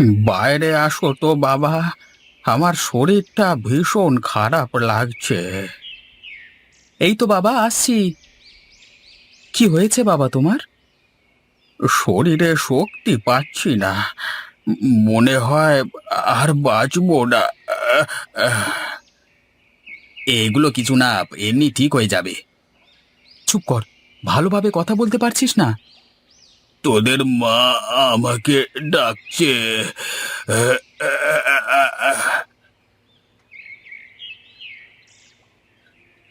বাইরে আসো তো, বাবা। আমার শরীরটা ভীষণ খারাপ লাগছে। এই তো বাবা, আসছি। কি হয়েছে বাবা তোমার? শরীরে শক্তি পাচ্ছি না। মনে হয় আর বাঁচবো না। এগুলো কিছু না, এমনি ঠিক হয়ে যাবে। চুপ কর, ভালোভাবে কথা বলতে পারছিস না? তোদের মা আমাকে ডাকছে।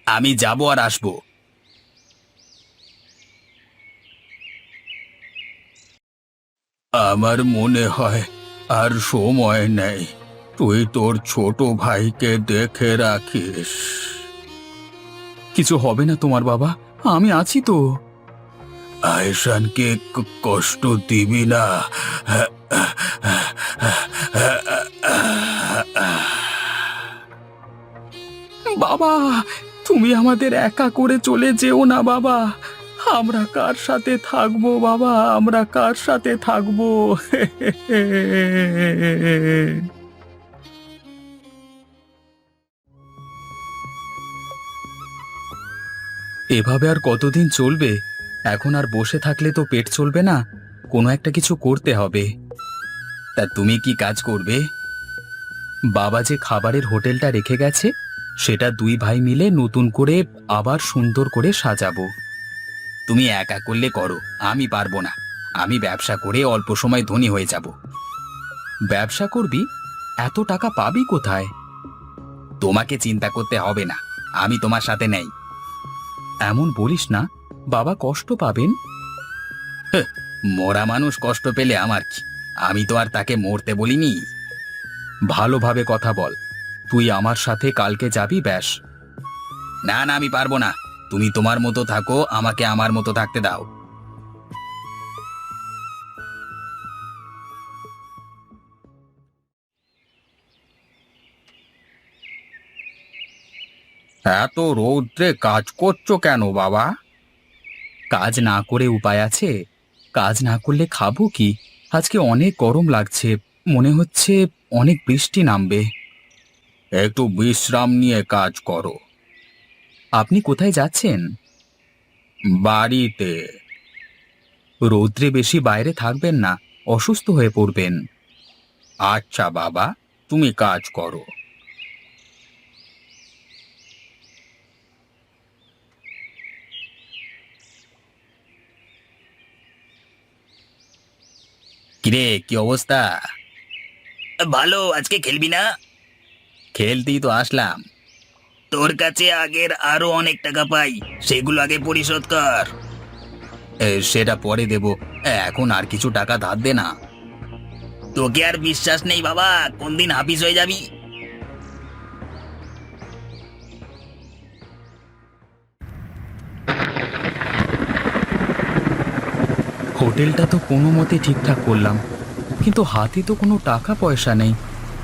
আমি যাব আর আসব। আমার মনে হয় আর সময় নেই। তুই তোর ছোট ভাইকে দেখে রাখিস। কিছু হবে না তোমার বাবা? আমি আছি তো। আয়সানকে কষ্ট দিবি না। বাবা, তুমি আমাদের একা করে চলে যেও না বাবা। আমরা কার সাথে থাকব বাবা? আমরা কার সাথে থাকব? এভাবে আর কতদিন চলবে? এখন আর বসে থাকলে তো পেট চলবে না, কোনো একটা কিছু করতে হবে। তা তুমি কি কাজ করবে? বাবা যে খাবারের হোটেলটা রেখে গেছে, সেটা দুই ভাই মিলে নতুন করে আবার সুন্দর করে সাজাবো। তুমি একা করলে করো, আমি পারব না, আমি ব্যবসা করে অল্প সময় ধনী হয়ে যাব। ব্যবসা করবি? এত টাকা পাবি কোথায়? তোমাকে চিন্তা করতে হবে না, আমি তোমার সাথে নেই। এমন বলিস না বাবা কষ্ট পাবেন? মরা মানুষ কষ্ট পেলে আমার কি? আমি তো আর তাকে মরতে বলিনি। ভালোভাবে কথা বল। তুই আমার সাথে কালকে যাবি, ব্যাস। না না, আমি পারব না। তুমি তোমার মতো থাকো, আমাকে আমার মতো থাকতে দাও। এত রৌদ্রে কাজ করছ কেন বাবা? কাজ না করে উপায় আছে? কাজ না করলে খাব কি? আজকে অনেক গরম লাগছে মনে হচ্ছে অনেক বৃষ্টি নামবে। একটু বিশ্রাম নিয়ে কাজ করো। আপনি কোথায় যাচ্ছেন? বাড়িতে। রৌদ্রে বেশি বাইরে থাকবেন না অসুস্থ হয়ে পড়বেন। আচ্ছা বাবা তুমি কাজ করো। কিরে কি অবস্থা? ভালো আজকে খেলবি না? খেলতেই তো আসলাম। তোর কাছে আগের আরও অনেক টাকা পাই সেগুলো আগে পরিশোধ কর। এ, সেটা পরে দেব। এখন আর কিছু টাকা ধার দে না। তোকে আর বিশ্বাস নেই বাবা কোনদিন হাফিস হয়ে যাবি? হোটেলটা তো কোনো মতে ঠিকঠাক করলাম, কিন্তু হাতে তো কোনো টাকা পয়সা নেই।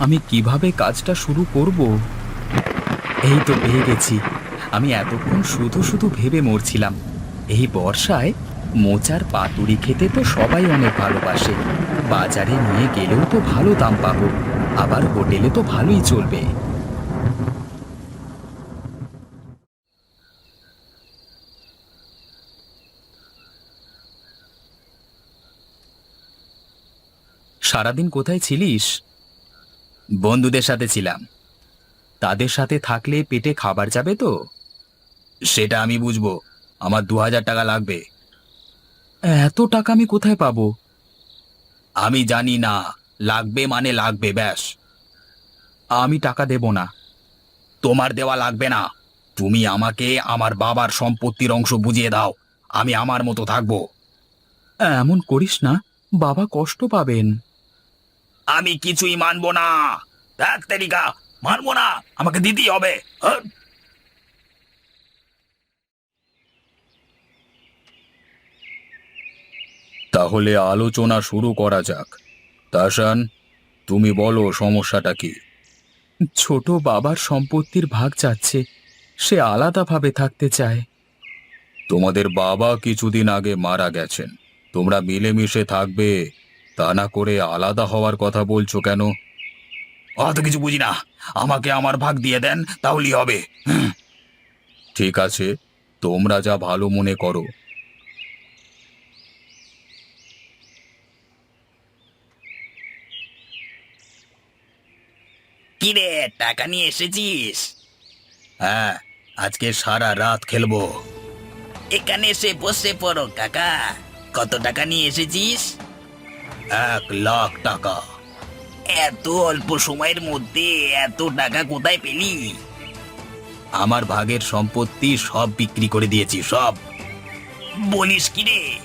আমি কীভাবে কাজটা শুরু করব? এই তো পেয়ে গেছি। আমি এতক্ষণ শুধু শুধু ভেবে মরছিলাম। এই বর্ষায় মোচার পাতুরি খেতে তো সবাই অনেক ভালোবাসে। বাজারে নিয়ে গেলেও তো ভালো দাম পাবো, আবার হোটেলে তো ভালোই চলবে। সারাদিন কোথায় ছিলিস? বন্ধুদের সাথে ছিলাম। তাদের সাথে থাকলে পেটে খাবার যাবে তো? সেটা আমি বুঝব। আমার দু হাজার টাকা লাগবে। এত টাকা আমি কোথায় পাবো? আমি জানি না। লাগবে মানে লাগবে, ব্যাস। আমি টাকা দেব না। তোমার দেওয়া লাগবে না। তুমি আমাকে আমার বাবার সম্পত্তির অংশ বুঝিয়ে দাও। আমি আমার মতো থাকব। এমন করিস না। বাবা কষ্ট পাবেন। আমি কিছুই মানবো না। দেখ তেরিকা মানব না আমাকে দিতেই হবে। হ্যাঁ? তাহলে আলোচনা শুরু করা যাক। তাসান তুমি বলো সমস্যাটা কি? ছোট বাবার সম্পত্তির ভাগ চাচ্ছে সে আলাদাভাবে থাকতে চায়। তোমাদের বাবা কিছুদিন আগে মারা গেছেন। তোমরা মিলেমিশে থাকবে। তা না করে আলাদা হওয়ার কথা বলছো কেন? অত কিছু বুঝি না আমাকে আমার ভাগ দিয়ে দেন তাহলেই হবে। হুম। ঠিক আছে তোমরা যা ভালো মনে করো। কি রে টাকা নিয়ে এসেছিস? হ্যাঁ আজকে সারা রাত খেলব। এখানে এসে বসে পড়ো কাকা। কত টাকা নিয়ে এসেছিস? এক লাখ টাকা। এত অল্প সময়ের মধ্যে এত টাকা কোথায় পেলি? আমার ভাগের সম্পত্তি সব বিক্রি করে দিয়েছি, সব। বলিস কি রে?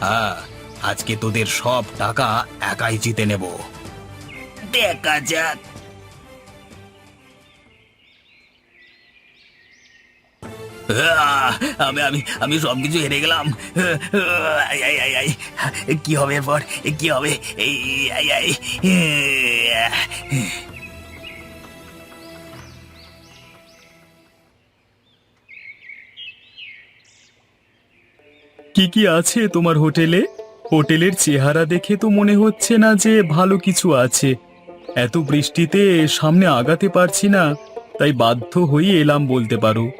হ্যাঁ আজকে তোদের সব টাকা একাই জিতে নেব। দেখা যাক। আমি আমি আমি সবকিছু হেরে গেলাম। কি হবে এরপর কি হবে এই। কি কি আছে তোমার হোটেলে হোটেলের চেহারা দেখে তো মনে হচ্ছে না যে ভালো কিছু আছে এত বৃষ্টিতে সামনে আগাতে পারছি না, তাই বাধ্য হয়ে এলাম বলতে পারো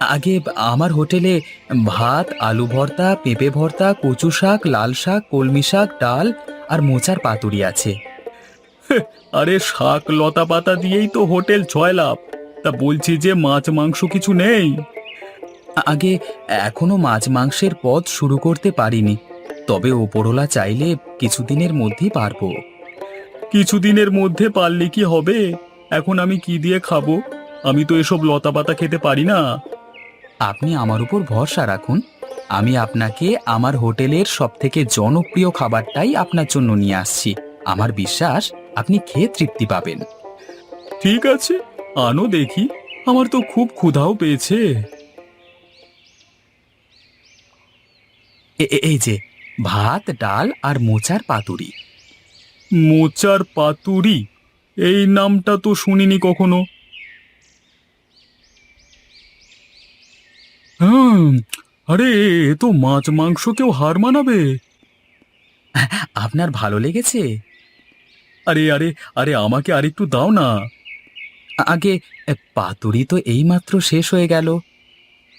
আগে আমার হোটেলে ভাত আলু ভর্তা পেঁপে ভর্তা কচু শাক লাল শাক কলমি শাক ডাল আর মোচার পাতুরি আছে। আরে শাক লতা পাতা দিয়েই তো হোটেল ছয় লাভ তা বলছি যে মাছ মাংস কিছু নেই? আগে এখনও মাছ মাংসের পথ শুরু করতে পারিনি। তবে ওপরওয়ালা চাইলে কিছুদিনের মধ্যেই পারব। কিছুদিনের মধ্যে পারলে কি হবে? এখন আমি কি দিয়ে খাব? আমি তো এসব লতা পাতা খেতে পারি না। আপনি আমার উপর ভরসা রাখুন। আমি আপনাকে আমার হোটেলের সবথেকে জনপ্রিয় খাবারটাই আপনার জন্য নিয়ে আসছি। আমার বিশ্বাস আপনি খেয়ে তৃপ্তি পাবেন। ঠিক আছে আনো দেখি। আমার তো খুব ক্ষুধাও পেয়েছে। এই যে ভাত ডাল আর মোচার পাতুরি। মোচার পাতুরি? এই নামটা তো শুনিনি কখনো। হুম। আরে এ তো মাছ মাংস কেউ হার মানাবে। আপনার ভালো লেগেছে? আরে আরে আরে আমাকে আর একটু দাও না। আগে পাতুরি তো এইমাত্র শেষ হয়ে গেল।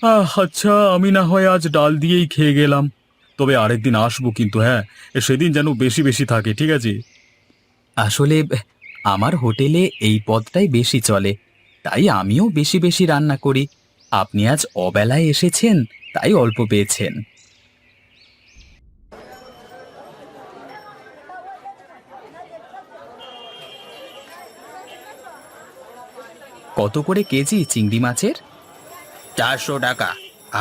আহ আচ্ছা আমি না হয় আজ ডাল দিয়েই খেয়ে গেলাম। তবে আরেকদিন আসব কিন্তু হ্যাঁ সেদিন যেন বেশি বেশি থাকে ঠিক আছে? আসলে আমার হোটেলে এই পদটাই বেশি চলে। তাই আমিও বেশি বেশি রান্না করি। আপনি আজ অবেলায় এসেছেন তাই অল্প পেয়েছেন। কত করে কেজি চিংড়ি মাছের? চারশো টাকা।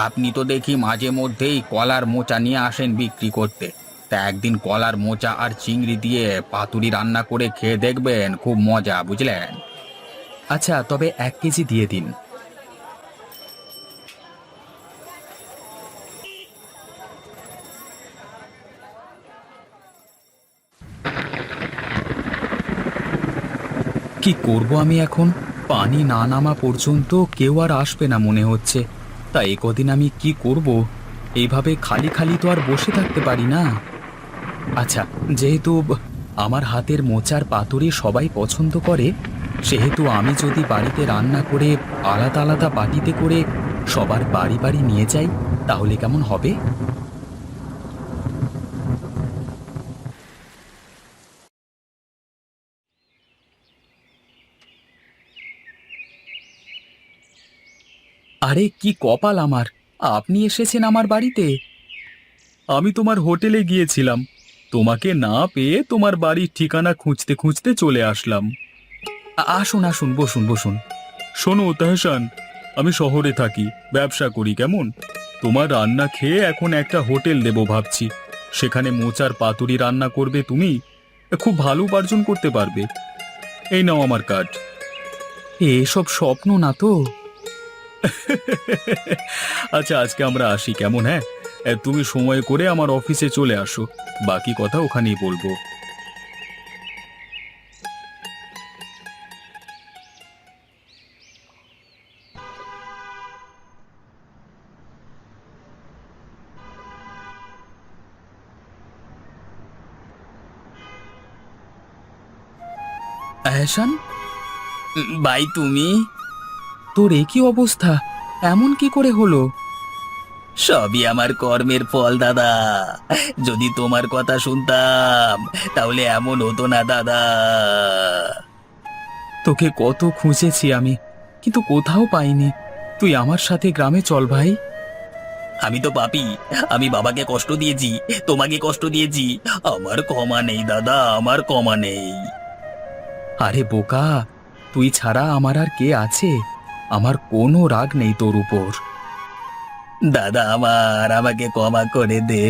আপনি তো দেখি মাঝে মধ্যেই কলার মোচা নিয়ে আসেন বিক্রি করতে। তা একদিন কলার মোচা আর চিংড়ি দিয়ে পাতুরি রান্না করে খেয়ে দেখবেন খুব মজা বুঝলেন? আচ্ছা তবে এক কেজি দিয়ে দিন। কি করব আমি এখন? পানি না নামা পর্যন্ত কেউ আর আসবে না মনে হচ্ছে। তা একদিন আমি কি করব? এইভাবে খালি খালি তো আর বসে থাকতে পারি না। আচ্ছা যেহেতু আমার হাতের মোচার পাতুরি সবাই পছন্দ করে, সেহেতু আমি যদি বাড়িতে রান্না করে আলাদা আলাদা বাটিতে করে সবার বাড়ি বাড়ি নিয়ে যাই, তাহলে কেমন হবে? আরে, কি কপাল আমার। আপনি এসেছেন আমার বাড়িতে। আমি তোমার হোটেলে গিয়েছিলাম। তোমাকে না পেয়ে তোমার বাড়ির ঠিকানা খুঁজতে খুঁজতে চলে আসলাম। আসুন আসুন, বসুন বসুন। শোনো, তাহসান, আমি শহরে থাকি, ব্যবসা করি, কেমন? তোমার রান্না খেয়ে এখন একটা হোটেল দেব ভাবছি। সেখানে মোচার পাতুরি রান্না করবে তুমি। খুব ভালো উপার্জন করতে পারবে। এই নাও আমার কার্ড। এসব স্বপ্ন না তো? আচ্ছা আজকে আমরা আসি, কেমন হ্যাঁ? তুমি সময় করে আমার অফিসে চলে আসো, বাকি কথা ওখানেই বলব। ভাই, তুমি? তোর এ কি অবস্থা? এমন কি করে হলো? সবই আমার কর্মের ফল দাদা। যদি তোমার কথা শুনতাম তাহলে এমন হতো না দাদা। তোকে কত খুঁজেছি আমি কিন্তু কোথাও পাইনি। তুই আমার সাথে গ্রামে চল ভাই। আমি তো পাপি আমি বাবাকে কষ্ট দিয়েছি তোমাকে কষ্ট দিয়েছি। আমার ক্ষমা নেই দাদা আমার ক্ষমা নেই। আরে বোকা তুই ছাড়া আমার আর কে আছে? আমার কোনো রাগ নেই তোর উপর। দাদা আমার আমাকে ক্ষমা করে দে।